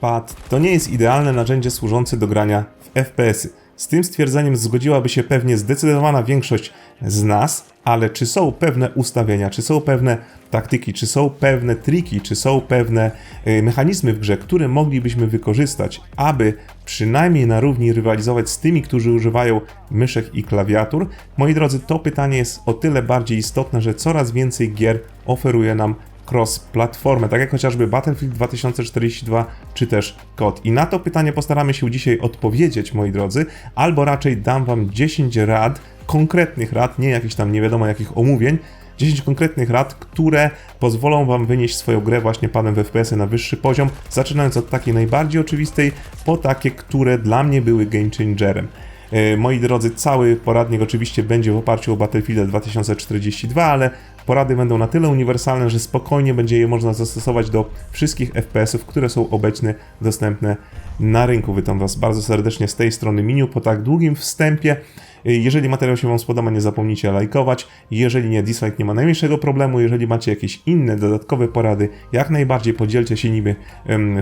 Pad to nie jest idealne narzędzie służące do grania w FPS-y. Z tym stwierdzeniem zgodziłaby się pewnie zdecydowana większość z nas, ale czy są pewne ustawienia, czy są pewne taktyki, czy są pewne triki, czy są pewne y, mechanizmy w grze, które moglibyśmy wykorzystać, aby przynajmniej na równi rywalizować z tymi, którzy używają myszek i klawiatur? Moi drodzy, to pytanie jest o tyle bardziej istotne, że coraz więcej gier oferuje nam cross-platformę, tak jak chociażby Battlefield 2042 czy też COD. I na to pytanie postaramy się dzisiaj odpowiedzieć, moi drodzy, albo raczej dam Wam 10 rad, konkretnych rad, nie jakichś tam nie wiadomo jakich omówień, 10 konkretnych rad, które pozwolą Wam wynieść swoją grę właśnie padem w FPS na wyższy poziom, zaczynając od takiej najbardziej oczywistej, po takie, które dla mnie były game changerem. E, moi drodzy, cały poradnik oczywiście będzie w oparciu o Battlefield 2042, ale porady będą na tyle uniwersalne, że spokojnie będzie je można zastosować do wszystkich FPS-ów, które są obecnie dostępne na rynku. Witam Was bardzo serdecznie z tej strony Miniu po tak długim wstępie. Jeżeli materiał się Wam spodoba, nie zapomnijcie lajkować. Jeżeli nie, dislike nie ma najmniejszego problemu. Jeżeli macie jakieś inne dodatkowe porady, jak najbardziej podzielcie się nimi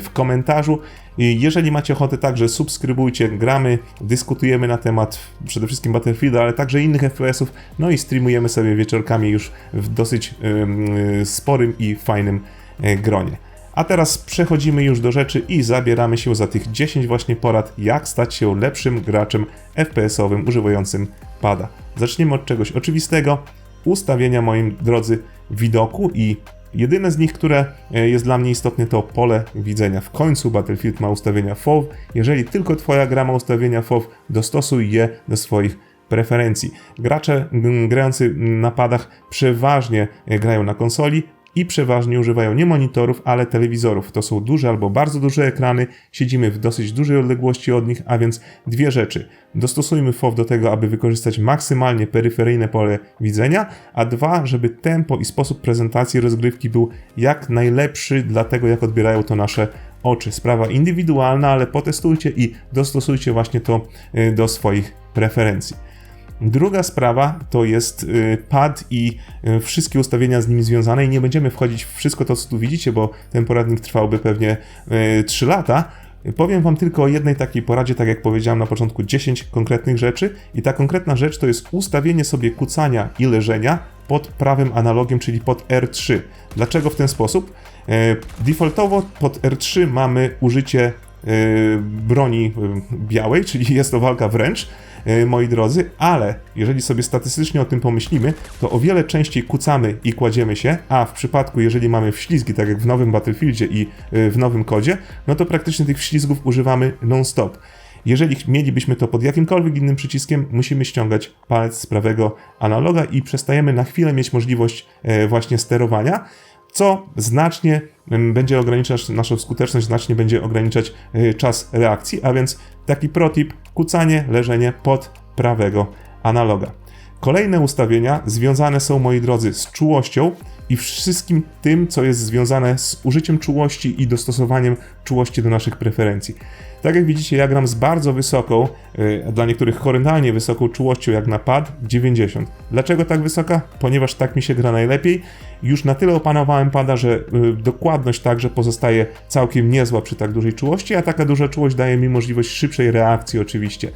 w komentarzu. Jeżeli macie ochotę, także subskrybujcie, gramy, dyskutujemy na temat przede wszystkim Battlefielda, ale także innych FPS-ów, no i streamujemy sobie wieczorkami już w dosyć sporym i fajnym e, gronie. A teraz przechodzimy już do rzeczy i zabieramy się za tych 10 właśnie porad, jak stać się lepszym graczem FPS-owym używającym pada. Zaczniemy od czegoś oczywistego, ustawienia moi drodzy widoku i jedyne z nich, które e, jest dla mnie istotne to pole widzenia. W końcu Battlefield ma ustawienia FOV. Jeżeli tylko twoja gra ma ustawienia FOV, dostosuj je do swoich preferencji. Gracze grający na padach przeważnie e, grają na konsoli, i przeważnie używają nie monitorów, ale telewizorów. To są duże albo bardzo duże ekrany, siedzimy w dosyć dużej odległości od nich, a więc dwie rzeczy. Dostosujmy FOV do tego, aby wykorzystać maksymalnie peryferyjne pole widzenia, a dwa, żeby tempo i sposób prezentacji rozgrywki był jak najlepszy dla tego, jak odbierają to nasze oczy. Sprawa indywidualna, ale potestujcie i dostosujcie właśnie to y, do swoich preferencji. Druga sprawa to jest y, pad i y, wszystkie ustawienia z nim związane i nie będziemy wchodzić w wszystko to, co tu widzicie, bo ten poradnik trwałby pewnie 3 y, lata. Powiem Wam tylko o jednej takiej poradzie, tak jak powiedziałem na początku, 10 konkretnych rzeczy i ta konkretna rzecz to jest ustawienie sobie kucania i leżenia pod prawym analogiem, czyli pod R3. Dlaczego w ten sposób? Defaultowo pod R3 mamy użycie broni białej, czyli jest to walka wręcz, moi drodzy, ale jeżeli sobie statystycznie o tym pomyślimy, to o wiele częściej kucamy i kładziemy się, a w przypadku, jeżeli mamy wślizgi, tak jak w nowym Battlefieldzie i e, w nowym kodzie, no to praktycznie tych wślizgów używamy non-stop. Jeżeli mielibyśmy to pod jakimkolwiek innym przyciskiem, musimy ściągać palec z prawego analoga i przestajemy na chwilę mieć możliwość e, właśnie sterowania, co znacznie będzie ograniczać naszą skuteczność, znacznie będzie ograniczać czas reakcji, a więc taki protip, kucanie, leżenie pod prawego analoga. Kolejne ustawienia związane są, moi drodzy, z czułością i wszystkim tym, co jest związane z użyciem czułości i dostosowaniem czułości do naszych preferencji. Tak jak widzicie, ja gram z bardzo wysoką, yy, dla niektórych horrendalnie wysoką czułością jak na pad 90. Dlaczego tak wysoka? Ponieważ tak mi się gra najlepiej. Już na tyle opanowałem pada, że yy, dokładność także pozostaje całkiem niezła przy tak dużej czułości, a taka duża czułość daje mi możliwość szybszej reakcji oczywiście.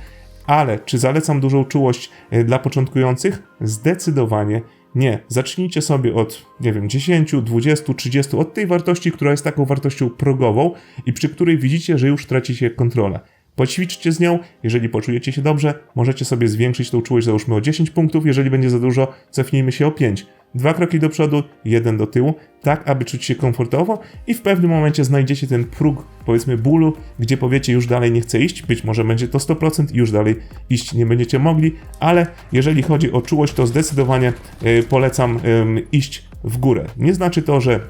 Ale czy zalecam dużą czułość yy, dla początkujących? Zdecydowanie nie, zacznijcie sobie od, nie wiem, 10, 20, 30, od tej wartości, która jest taką wartością progową i przy której widzicie, że już tracicie kontrolę. Poćwiczcie z nią, jeżeli poczujecie się dobrze, możecie sobie zwiększyć tą czułość załóżmy o 10 punktów, jeżeli będzie za dużo, cofnijmy się o 5. Dwa kroki do przodu, jeden do tyłu, tak aby czuć się komfortowo i w pewnym momencie znajdziecie ten próg, powiedzmy bólu, gdzie powiecie już dalej nie chcę iść, być może będzie to 100% i już dalej iść nie będziecie mogli, ale jeżeli chodzi o czułość, to zdecydowanie yy, polecam iść w górę. Nie znaczy to, że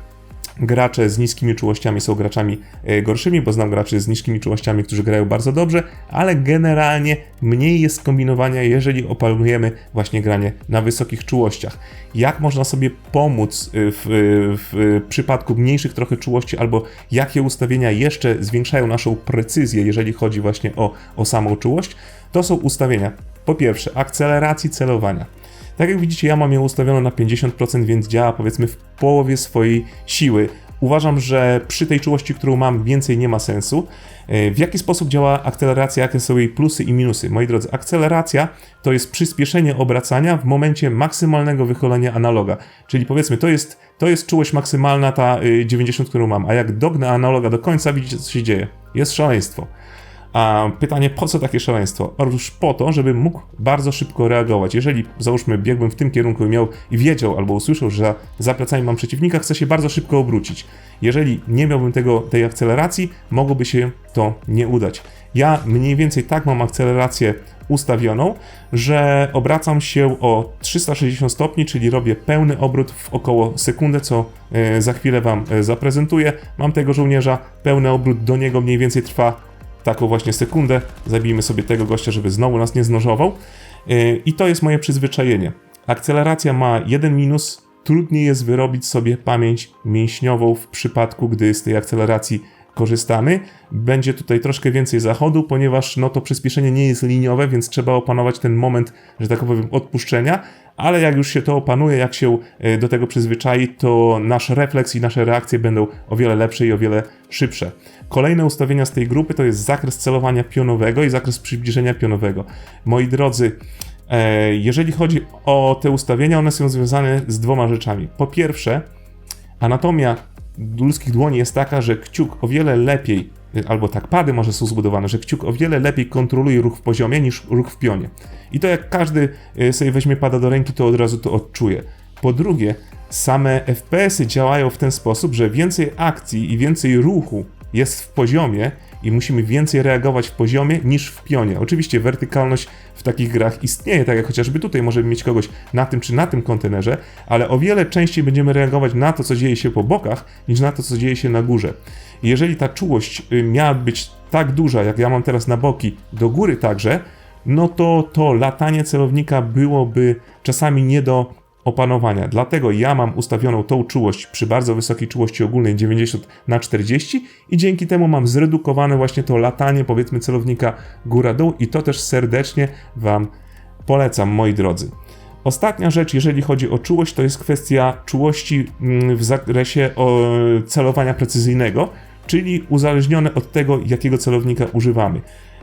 gracze z niskimi czułościami są graczami e, gorszymi, bo znam graczy z niskimi czułościami, którzy grają bardzo dobrze, ale generalnie mniej jest kombinowania, jeżeli opalujemy właśnie granie na wysokich czułościach. Jak można sobie pomóc e, w, w przypadku mniejszych trochę czułości, albo jakie ustawienia jeszcze zwiększają naszą precyzję, jeżeli chodzi właśnie o, o samą czułość? To są ustawienia. Po pierwsze, akceleracji celowania. Tak jak widzicie, ja mam ją ustawioną na 50%, więc działa powiedzmy w połowie swojej siły. Uważam, że przy tej czułości, którą mam, więcej nie ma sensu. E, w jaki sposób działa akceleracja, jakie są jej plusy i minusy? Moi drodzy, akceleracja to jest przyspieszenie obracania w momencie maksymalnego wychylenia analoga. Czyli powiedzmy, to jest, to jest czułość maksymalna, ta 90, y, którą mam, a jak dognę analoga do końca, widzicie, co się dzieje. Jest szaleństwo. A pytanie, po co takie szaleństwo? Otóż po to, żeby mógł bardzo szybko reagować. Jeżeli, załóżmy, biegłbym w tym kierunku i miał i wiedział albo usłyszał, że za plecami mam przeciwnika, chce się bardzo szybko obrócić. Jeżeli nie miałbym tego, tej akceleracji, mogłoby się to nie udać. Ja mniej więcej tak mam akcelerację ustawioną, że obracam się o 360 stopni, czyli robię pełny obrót w około sekundę, co e, za chwilę Wam e, zaprezentuję. Mam tego żołnierza, pełny obrót do niego mniej więcej trwa taką właśnie sekundę. Zabijmy sobie tego gościa, żeby znowu nas nie znożował. E, I to jest moje przyzwyczajenie. Akceleracja ma jeden minus, trudniej jest wyrobić sobie pamięć mięśniową w przypadku, gdy z tej akceleracji korzystamy. Będzie tutaj troszkę więcej zachodu, ponieważ no, to przyspieszenie nie jest liniowe, więc trzeba opanować ten moment, że tak powiem, odpuszczenia, ale jak już się to opanuje, jak się e, do tego przyzwyczai, to nasz refleks i nasze reakcje będą o wiele lepsze i o wiele szybsze. Kolejne ustawienia z tej grupy to jest zakres celowania pionowego i zakres przybliżenia pionowego. Moi drodzy, e, jeżeli chodzi o te ustawienia, one są związane z dwoma rzeczami. Po pierwsze, anatomia ludzkich dłoni jest taka, że kciuk o wiele lepiej, albo tak pady może są zbudowane, że kciuk o wiele lepiej kontroluje ruch w poziomie niż ruch w pionie. I to jak każdy e, sobie weźmie pada do ręki, to od razu to odczuje. Po drugie, same FPS-y działają w ten sposób, że więcej akcji i więcej ruchu jest w poziomie i musimy więcej reagować w poziomie niż w pionie. Oczywiście wertykalność w takich grach istnieje, tak jak chociażby tutaj możemy mieć kogoś na tym czy na tym kontenerze, ale o wiele częściej będziemy reagować na to, co dzieje się po bokach, niż na to, co dzieje się na górze. Jeżeli ta czułość y, miała być tak duża, jak ja mam teraz na boki, do góry także, no to to latanie celownika byłoby czasami nie do opanowania. Dlatego ja mam ustawioną tą czułość przy bardzo wysokiej czułości ogólnej 90 na 40 i dzięki temu mam zredukowane właśnie to latanie powiedzmy celownika góra-dół i to też serdecznie Wam polecam moi drodzy. Ostatnia rzecz, jeżeli chodzi o czułość, to jest kwestia czułości mm, w zakresie celowania precyzyjnego, czyli uzależnione od tego, jakiego celownika używamy.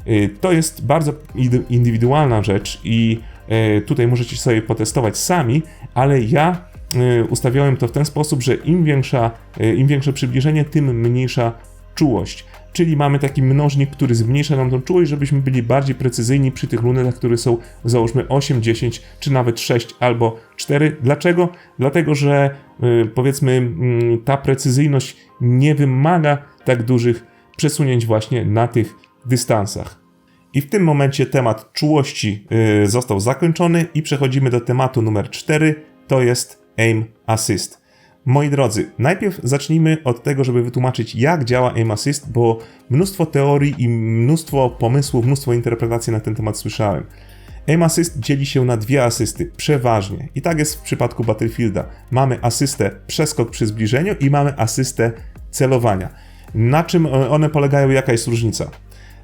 Y, to jest bardzo indywidualna rzecz i tutaj możecie sobie potestować sami, ale ja y, ustawiałem to w ten sposób, że im, większa, im większe przybliżenie, tym mniejsza czułość. Czyli mamy taki mnożnik, który zmniejsza nam tą czułość, żebyśmy byli bardziej precyzyjni przy tych lunetach, które są załóżmy 8, 10 czy nawet 6 albo 4. Dlaczego? Dlatego, że powiedzmy mm, ta precyzyjność nie wymaga tak dużych przesunięć właśnie na tych dystansach. I w tym momencie temat czułości yy, został zakończony i przechodzimy do tematu numer 4, to jest aim assist. Moi drodzy, najpierw zacznijmy od tego, żeby wytłumaczyć, jak działa aim assist, bo mnóstwo teorii i mnóstwo pomysłów, mnóstwo interpretacji na ten temat słyszałem. Aim assist dzieli się na dwie asysty, przeważnie. I tak jest w przypadku Battlefielda. Mamy asystę przeskok przy zbliżeniu i mamy asystę celowania. Na czym one polegają, jaka jest różnica?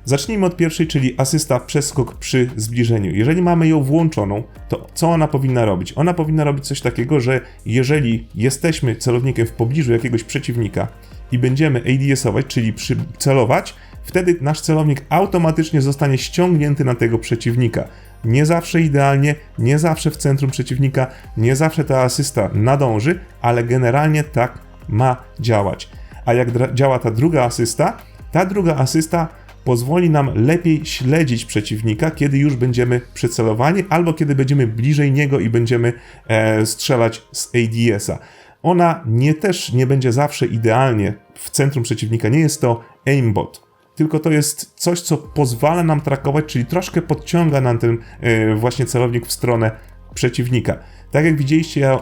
Zacznijmy od pierwszej, czyli asysta przeskok przy zbliżeniu. Jeżeli mamy ją włączoną, to co ona powinna robić? Ona powinna robić coś takiego, że jeżeli jesteśmy celownikiem w pobliżu jakiegoś przeciwnika i będziemy ADS-ować, czyli celować, wtedy nasz celownik automatycznie zostanie ściągnięty na tego przeciwnika. Nie zawsze idealnie, nie zawsze w centrum przeciwnika, nie zawsze ta asysta nadąży, ale generalnie tak ma działać. A jak działa ta druga asysta? Ta druga asysta pozwoli nam lepiej śledzić przeciwnika, kiedy już będziemy przycelowani, albo kiedy będziemy bliżej niego i będziemy e, strzelać z ADS-a. Ona nie też nie będzie zawsze idealnie w centrum przeciwnika, nie jest to aimbot, tylko to jest coś, co pozwala nam trakować, czyli troszkę podciąga nam ten e, właśnie celownik w stronę przeciwnika. Tak jak widzieliście, ja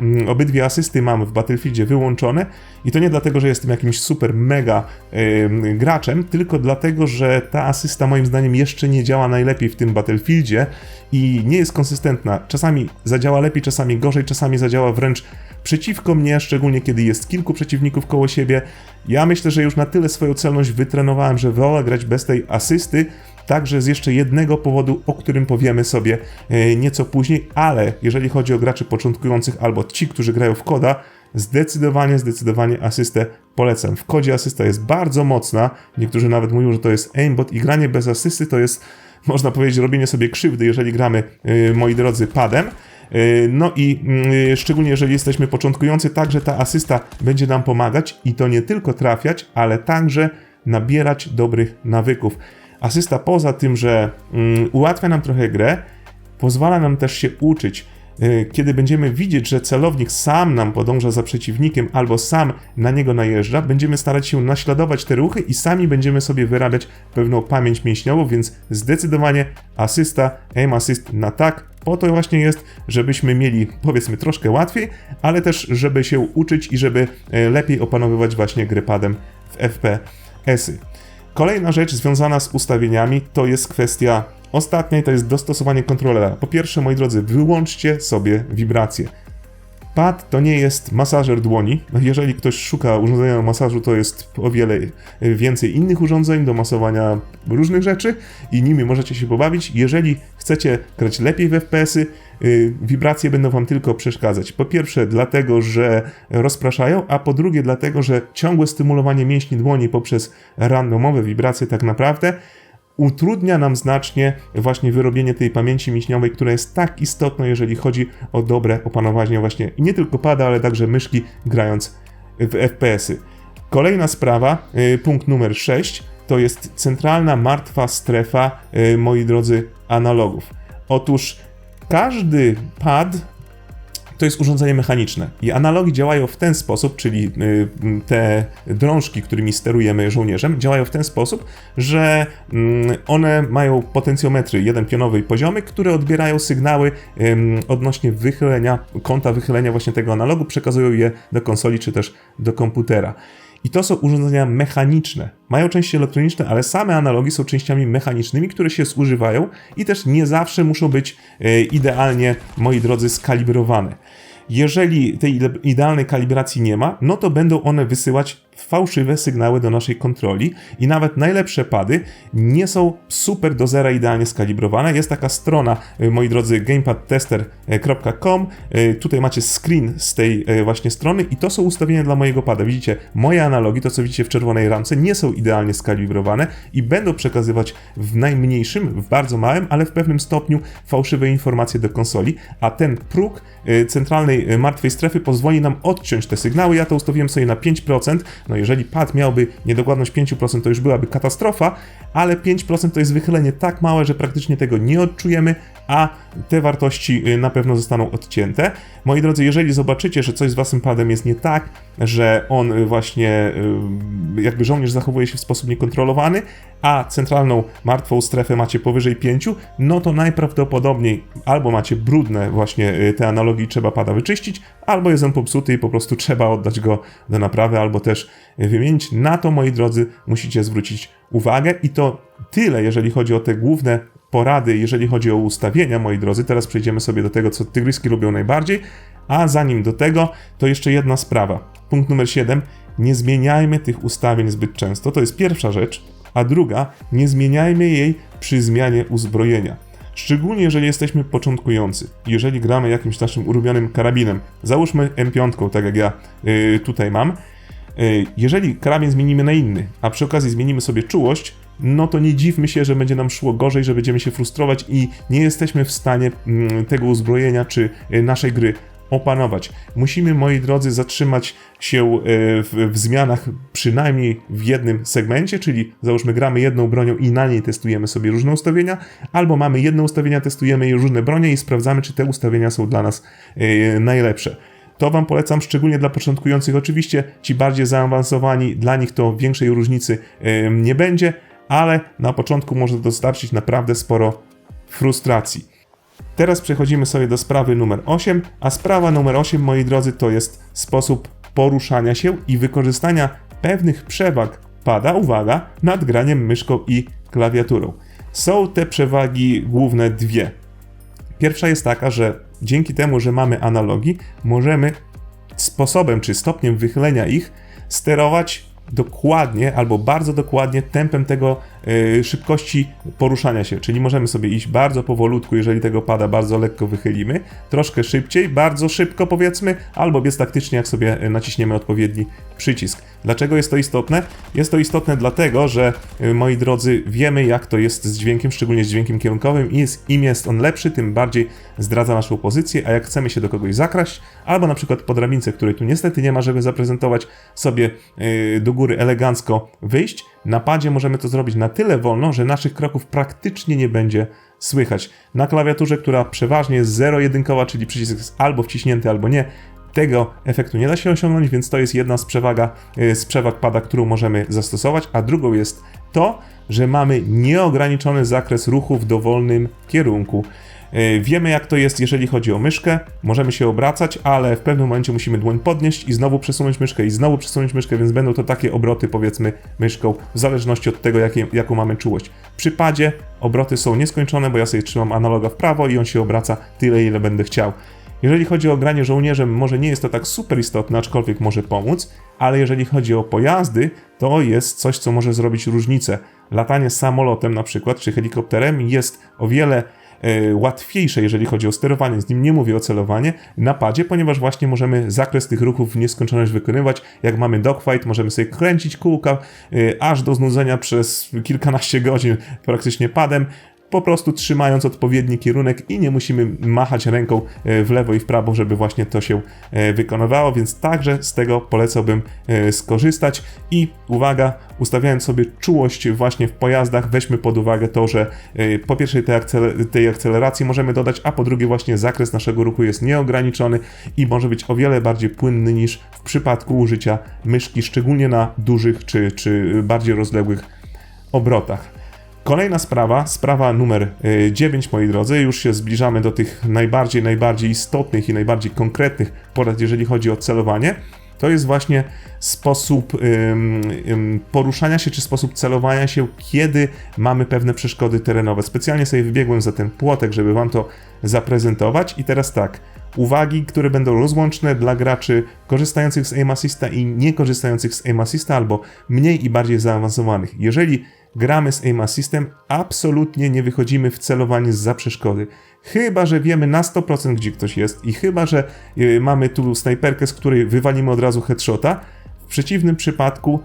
mm, obydwie asysty mam w Battlefieldzie wyłączone i to nie dlatego, że jestem jakimś super mega yy, graczem, tylko dlatego, że ta asysta moim zdaniem jeszcze nie działa najlepiej w tym Battlefieldzie i nie jest konsystentna. Czasami zadziała lepiej, czasami gorzej, czasami zadziała wręcz przeciwko mnie, szczególnie kiedy jest kilku przeciwników koło siebie. Ja myślę, że już na tyle swoją celność wytrenowałem, że wolę grać bez tej asysty, Także z jeszcze jednego powodu, o którym powiemy sobie e, nieco później, ale jeżeli chodzi o graczy początkujących albo ci, którzy grają w koda, zdecydowanie, zdecydowanie asystę polecam. W kodzie asysta jest bardzo mocna, niektórzy nawet mówią, że to jest aimbot i granie bez asysty to jest, można powiedzieć, robienie sobie krzywdy, jeżeli gramy, yy, moi drodzy, padem. Yy, no i yy, szczególnie jeżeli jesteśmy początkujący, także ta asysta będzie nam pomagać i to nie tylko trafiać, ale także nabierać dobrych nawyków. Asysta poza tym, że mm, ułatwia nam trochę grę, pozwala nam też się uczyć. Y, kiedy będziemy widzieć, że celownik sam nam podąża za przeciwnikiem albo sam na niego najeżdża, będziemy starać się naśladować te ruchy i sami będziemy sobie wyrabiać pewną pamięć mięśniową, więc zdecydowanie asysta, aim assist na tak, po to właśnie jest, żebyśmy mieli powiedzmy troszkę łatwiej, ale też żeby się uczyć i żeby e, lepiej opanowywać właśnie gry padem w FPS-y. Kolejna rzecz związana z ustawieniami to jest kwestia ostatnia to jest dostosowanie kontrolera. Po pierwsze, moi drodzy, wyłączcie sobie wibracje. Pad to nie jest masażer dłoni. Jeżeli ktoś szuka urządzenia do masażu, to jest o wiele więcej innych urządzeń do masowania różnych rzeczy i nimi możecie się pobawić. Jeżeli chcecie grać lepiej w FPS-y, yy, wibracje będą Wam tylko przeszkadzać. Po pierwsze, dlatego, że rozpraszają, a po drugie, dlatego, że ciągłe stymulowanie mięśni dłoni poprzez randomowe wibracje tak naprawdę utrudnia nam znacznie właśnie wyrobienie tej pamięci mięśniowej, która jest tak istotna, jeżeli chodzi o dobre opanowanie właśnie nie tylko pada, ale także myszki grając w FPS-y. Kolejna sprawa, y, punkt numer 6, to jest centralna martwa strefa, y, moi drodzy, analogów. Otóż każdy pad to jest urządzenie mechaniczne. I analogi działają w ten sposób, czyli y, te drążki, którymi sterujemy żołnierzem, działają w ten sposób, że mm, one mają potencjometry jeden pionowy i poziomy, które odbierają sygnały odnośnie wychylenia, kąta wychylenia właśnie tego analogu, przekazują je do konsoli czy też do komputera. I to są urządzenia mechaniczne. Mają części elektroniczne, ale same analogi są częściami mechanicznymi, które się zużywają i też nie zawsze muszą być e, idealnie, moi drodzy, skalibrowane. Jeżeli tej idealnej kalibracji nie ma, no to będą one wysyłać fałszywe sygnały do naszej kontroli i nawet najlepsze pady nie są super do zera idealnie skalibrowane. Jest taka strona, y, moi drodzy, gamepadtester.com. Y, tutaj macie screen z tej y, właśnie strony i to są ustawienia dla mojego pada. Widzicie, moje analogi, to co widzicie w czerwonej ramce, nie są idealnie skalibrowane i będą przekazywać w najmniejszym, w bardzo małym, ale w pewnym stopniu fałszywe informacje do konsoli, a ten próg centralnej martwej strefy pozwoli nam odciąć te sygnały. Ja to ustawiłem sobie na 5%, no jeżeli pad miałby niedokładność 5%, to już byłaby katastrofa, ale 5% to jest wychylenie tak małe, że praktycznie tego nie odczujemy, a te wartości y, na pewno zostaną odcięte. Moi drodzy, jeżeli zobaczycie, że coś z waszym padem jest nie tak, że on właśnie y, jakby żołnierz zachowuje się w sposób niekontrolowany, a centralną martwą strefę macie powyżej 5, no to najprawdopodobniej albo macie brudne właśnie te analogi trzeba pada wyczyścić, albo jest on popsuty i po prostu trzeba oddać go do naprawy, albo też wymienić. Na to, moi drodzy, musicie zwrócić uwagę i to tyle, jeżeli chodzi o te główne porady, jeżeli chodzi o ustawienia, moi drodzy. Teraz przejdziemy sobie do tego, co tygryski lubią najbardziej. A zanim do tego, to jeszcze jedna sprawa. Punkt numer 7. Nie zmieniajmy tych ustawień zbyt często. To jest pierwsza rzecz. A druga, nie zmieniajmy jej przy zmianie uzbrojenia. Szczególnie jeżeli jesteśmy początkujący. Jeżeli gramy jakimś naszym ulubionym karabinem, załóżmy M5, tak jak ja yy, tutaj mam. Yy, jeżeli karabin zmienimy na inny, a przy okazji zmienimy sobie czułość, no to nie dziwmy się, że będzie nam szło gorzej, że będziemy się frustrować i nie jesteśmy w stanie mm, tego uzbrojenia czy y, naszej gry opanować. Musimy, moi drodzy, zatrzymać się y, w, w, zmianach przynajmniej w jednym segmencie, czyli załóżmy gramy jedną bronią i na niej testujemy sobie różne ustawienia, albo mamy jedne ustawienia, testujemy je różne bronie i sprawdzamy, czy te ustawienia są dla nas yy, najlepsze. To Wam polecam szczególnie dla początkujących. Oczywiście ci bardziej zaawansowani, dla nich to większej różnicy yy, nie będzie, ale na początku może dostarczyć naprawdę sporo frustracji. Teraz przechodzimy sobie do sprawy numer 8, a sprawa numer 8, moi drodzy, to jest sposób poruszania się i wykorzystania pewnych przewag pada, uwaga, nad graniem myszką i klawiaturą. Są te przewagi główne dwie. Pierwsza jest taka, że dzięki temu, że mamy analogi, możemy sposobem czy stopniem wychylenia ich sterować dokładnie albo bardzo dokładnie tempem tego szybkości poruszania się. Czyli możemy sobie iść bardzo powolutku, jeżeli tego pada bardzo lekko wychylimy, troszkę szybciej, bardzo szybko powiedzmy, albo biec taktycznie, jak sobie naciśniemy odpowiedni przycisk. Dlaczego jest to istotne? Jest to istotne dlatego, że yy, moi drodzy, wiemy jak to jest z dźwiękiem, szczególnie z dźwiękiem kierunkowym i jest, im jest on lepszy, tym bardziej zdradza naszą pozycję, a jak chcemy się do kogoś zakraść, albo na przykład po drabince, której tu niestety nie ma, żeby zaprezentować sobie do góry elegancko wyjść, na padzie możemy to zrobić na tyle wolno, że naszych kroków praktycznie nie będzie słychać. Na klawiaturze, która przeważnie jest zero-jedynkowa, czyli przycisk jest albo wciśnięty, albo nie, tego efektu nie da się osiągnąć, więc to jest jedna z, przewaga, y, z przewag pada, którą możemy zastosować, a drugą jest to, że mamy nieograniczony zakres ruchu w dowolnym kierunku. E, wiemy jak to jest, jeżeli chodzi o myszkę. Możemy się obracać, ale w pewnym momencie musimy dłoń podnieść i znowu przesunąć myszkę i znowu przesunąć myszkę, więc będą to takie obroty powiedzmy myszką w zależności od tego jakie, jaką mamy czułość. Przy padzie obroty są nieskończone, bo ja sobie trzymam analoga w prawo i on się obraca tyle ile będę chciał. Jeżeli chodzi o granie żołnierzem, może nie jest to tak super istotne, aczkolwiek może pomóc, ale jeżeli chodzi o pojazdy, to jest coś, co może zrobić różnicę. Latanie samolotem na przykład, czy helikopterem jest o wiele łatwiejsze, jeżeli chodzi o sterowanie z nim, nie mówię o celowanie, na padzie, ponieważ właśnie możemy zakres tych ruchów w nieskończoność wykonywać. Jak mamy dogfight, możemy sobie kręcić kółka e, aż do znudzenia przez kilkanaście godzin praktycznie padem po prostu trzymając odpowiedni kierunek i nie musimy machać ręką e, w lewo i w prawo, żeby właśnie to się e, wykonywało, więc także z tego polecałbym e, skorzystać i uwaga, ustawiając sobie czułość właśnie w pojazdach, weźmy pod uwagę to, że po pierwsze tej, akceler tej akceleracji możemy dodać, a po drugie właśnie zakres naszego ruchu jest nieograniczony i może być o wiele bardziej płynny niż w przypadku użycia myszki, szczególnie na dużych czy, czy bardziej rozległych obrotach. Kolejna sprawa, sprawa numer 9, e, moi drodzy, już się zbliżamy do tych najbardziej, najbardziej istotnych i najbardziej konkretnych porad, jeżeli chodzi o celowanie. To jest właśnie sposób poruszania się, czy sposób celowania się, kiedy mamy pewne przeszkody terenowe. Specjalnie sobie wybiegłem za ten płotek, żeby Wam to zaprezentować. I teraz tak, uwagi, które będą rozłączne dla graczy korzystających z Aim Assista i nie korzystających z Aim Assista, albo mniej i bardziej zaawansowanych. Jeżeli gramy z aim assistem, absolutnie nie wychodzimy w celowanie za przeszkody. Chyba, że wiemy na 100% gdzie ktoś jest i chyba, że y, mamy tu snajperkę, z której wywalimy od razu headshota. W przeciwnym przypadku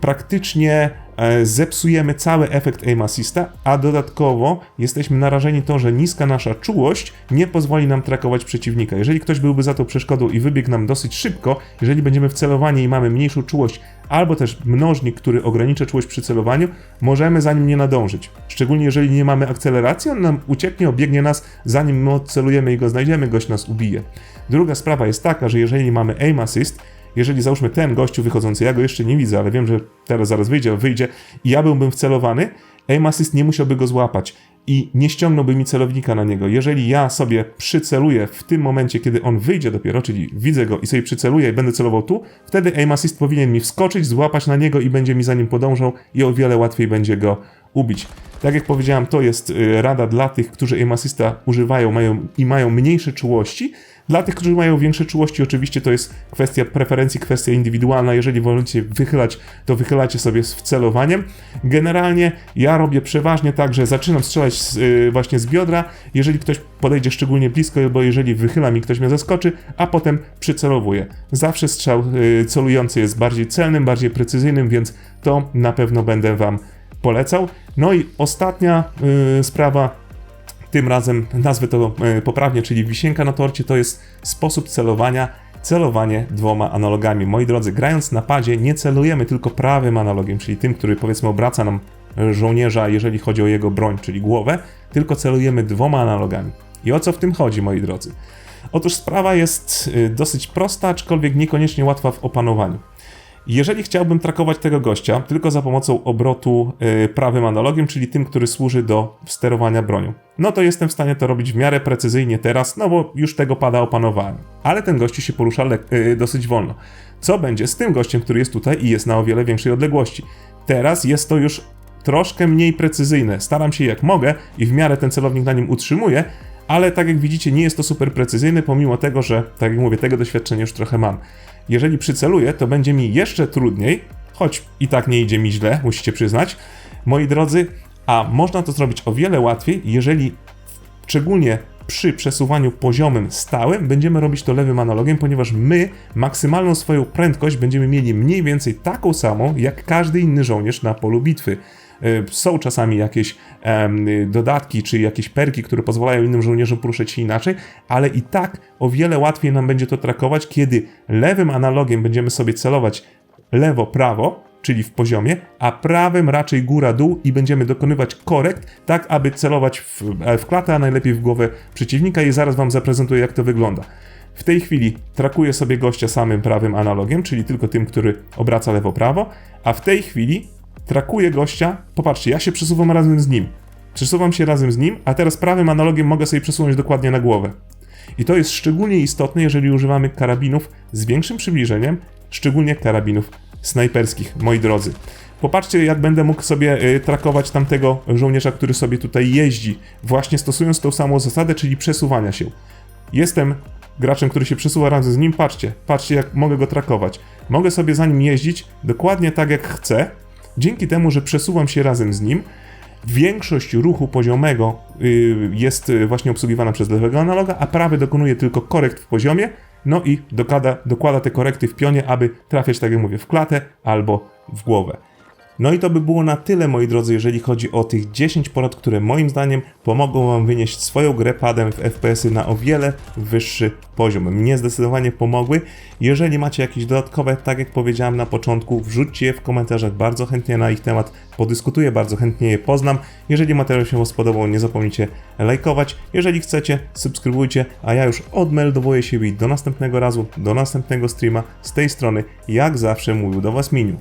praktycznie E, zepsujemy cały efekt aim assista, a dodatkowo jesteśmy narażeni to, że niska nasza czułość nie pozwoli nam trakować przeciwnika. Jeżeli ktoś byłby za tą przeszkodą i wybiegł nam dosyć szybko, jeżeli będziemy w celowaniu i mamy mniejszą czułość, albo też mnożnik, który ogranicza czułość przy celowaniu, możemy za nim nie nadążyć. Szczególnie jeżeli nie mamy akceleracji, on nam ucieknie, obiegnie nas, zanim my odcelujemy i go znajdziemy, gość nas ubije. Druga sprawa jest taka, że jeżeli mamy aim assist, jeżeli załóżmy ten gościu wychodzący, ja go jeszcze nie widzę, ale wiem, że teraz zaraz wyjdzie, wyjdzie i ja byłbym wcelowany, aim assist nie musiałby go złapać i nie ściągnąłby mi celownika na niego. Jeżeli ja sobie przyceluję w tym momencie, kiedy on wyjdzie dopiero, czyli widzę go i sobie przyceluję i będę celował tu, wtedy aim assist powinien mi wskoczyć, złapać na niego i będzie mi za nim podążał i o wiele łatwiej będzie go ubić. Tak jak powiedziałem, to jest y, rada dla tych, którzy aim assista używają mają, i mają mniejsze czułości, dla tych, którzy mają większe czułości, oczywiście to jest kwestia preferencji, kwestia indywidualna. Jeżeli wolicie wychylać, to wychylacie sobie z wcelowaniem. Generalnie ja robię przeważnie tak, że zaczynam strzelać z, yy, właśnie z biodra, jeżeli ktoś podejdzie szczególnie blisko, albo jeżeli wychylam i ktoś mnie zaskoczy, a potem przycelowuję. Zawsze strzał yy, celujący jest bardziej celnym, bardziej precyzyjnym, więc to na pewno będę Wam polecał. No i ostatnia yy, sprawa, tym razem nazwę to e, poprawnie, czyli wisienka na torcie to jest sposób celowania, celowanie dwoma analogami. Moi drodzy, grając na padzie nie celujemy tylko prawym analogiem, czyli tym, który powiedzmy obraca nam żołnierza, jeżeli chodzi o jego broń, czyli głowę, tylko celujemy dwoma analogami. I o co w tym chodzi, moi drodzy? Otóż sprawa jest e, dosyć prosta, aczkolwiek niekoniecznie łatwa w opanowaniu. Jeżeli chciałbym trakować tego gościa tylko za pomocą obrotu yy, prawym analogiem, czyli tym, który służy do sterowania bronią, no to jestem w stanie to robić w miarę precyzyjnie teraz, no bo już tego pada opanowałem. Ale ten gościu się porusza yy, dosyć wolno. Co będzie z tym gościem, który jest tutaj i jest na o wiele większej odległości? Teraz jest to już troszkę mniej precyzyjne. Staram się jak mogę i w miarę ten celownik na nim utrzymuję, ale tak jak widzicie, nie jest to super precyzyjny, pomimo tego, że, tak jak mówię, tego doświadczenia już trochę mam. Jeżeli przyceluję, to będzie mi jeszcze trudniej, choć i tak nie idzie mi źle, musicie przyznać. Moi drodzy, a można to zrobić o wiele łatwiej, jeżeli szczególnie przy przesuwaniu poziomym stałym będziemy robić to lewym analogiem, ponieważ my maksymalną swoją prędkość będziemy mieli mniej więcej taką samą jak każdy inny żołnierz na polu bitwy. Y, Są czasami jakieś y, dodatki czy jakieś perki, które pozwalają innym żołnierzom poruszać się inaczej, ale i tak o wiele łatwiej nam będzie to trakować, kiedy lewym analogiem będziemy sobie celować lewo-prawo, czyli w poziomie, a prawym raczej góra-dół i będziemy dokonywać korekt, tak aby celować w, e, w klatę, a najlepiej w głowę przeciwnika i zaraz Wam zaprezentuję jak to wygląda. W tej chwili trakuję sobie gościa samym prawym analogiem, czyli tylko tym, który obraca lewo-prawo, a w tej chwili trakuję gościa, popatrzcie, ja się przesuwam razem z nim. Przesuwam się razem z nim, a teraz prawym analogiem mogę sobie przesunąć dokładnie na głowę. I to jest szczególnie istotne, jeżeli używamy karabinów z większym przybliżeniem, szczególnie karabinów snajperskich, moi drodzy. Popatrzcie, jak będę mógł sobie y, trakować tamtego żołnierza, który sobie tutaj jeździ, właśnie stosując tą samą zasadę, czyli przesuwania się. Jestem graczem, który się przesuwa razem z nim, patrzcie, patrzcie jak mogę go trakować. Mogę sobie za nim jeździć dokładnie tak jak chcę, dzięki temu, że przesuwam się razem z nim, Większość ruchu poziomego y, jest y, właśnie obsługiwana przez lewego analoga, a prawy dokonuje tylko korekt w poziomie, no i dokłada, dokłada te korekty w pionie, aby trafiać, tak jak mówię, w klatę albo w głowę. No i to by było na tyle, moi drodzy, jeżeli chodzi o tych 10 porad, które moim zdaniem pomogą Wam wynieść swoją grę padem w FPS-y na o wiele wyższy poziom. Mnie zdecydowanie pomogły. Jeżeli macie jakieś dodatkowe, tak jak powiedziałem na początku, wrzućcie je w komentarzach, bardzo chętnie na ich temat podyskutuję, bardzo chętnie je poznam. Jeżeli materiał się spodobał, nie zapomnijcie lajkować. Jeżeli chcecie, subskrybujcie, a ja już odmeldowuję się i do następnego razu, do następnego streama z tej strony, jak zawsze mówił do Was Miniu.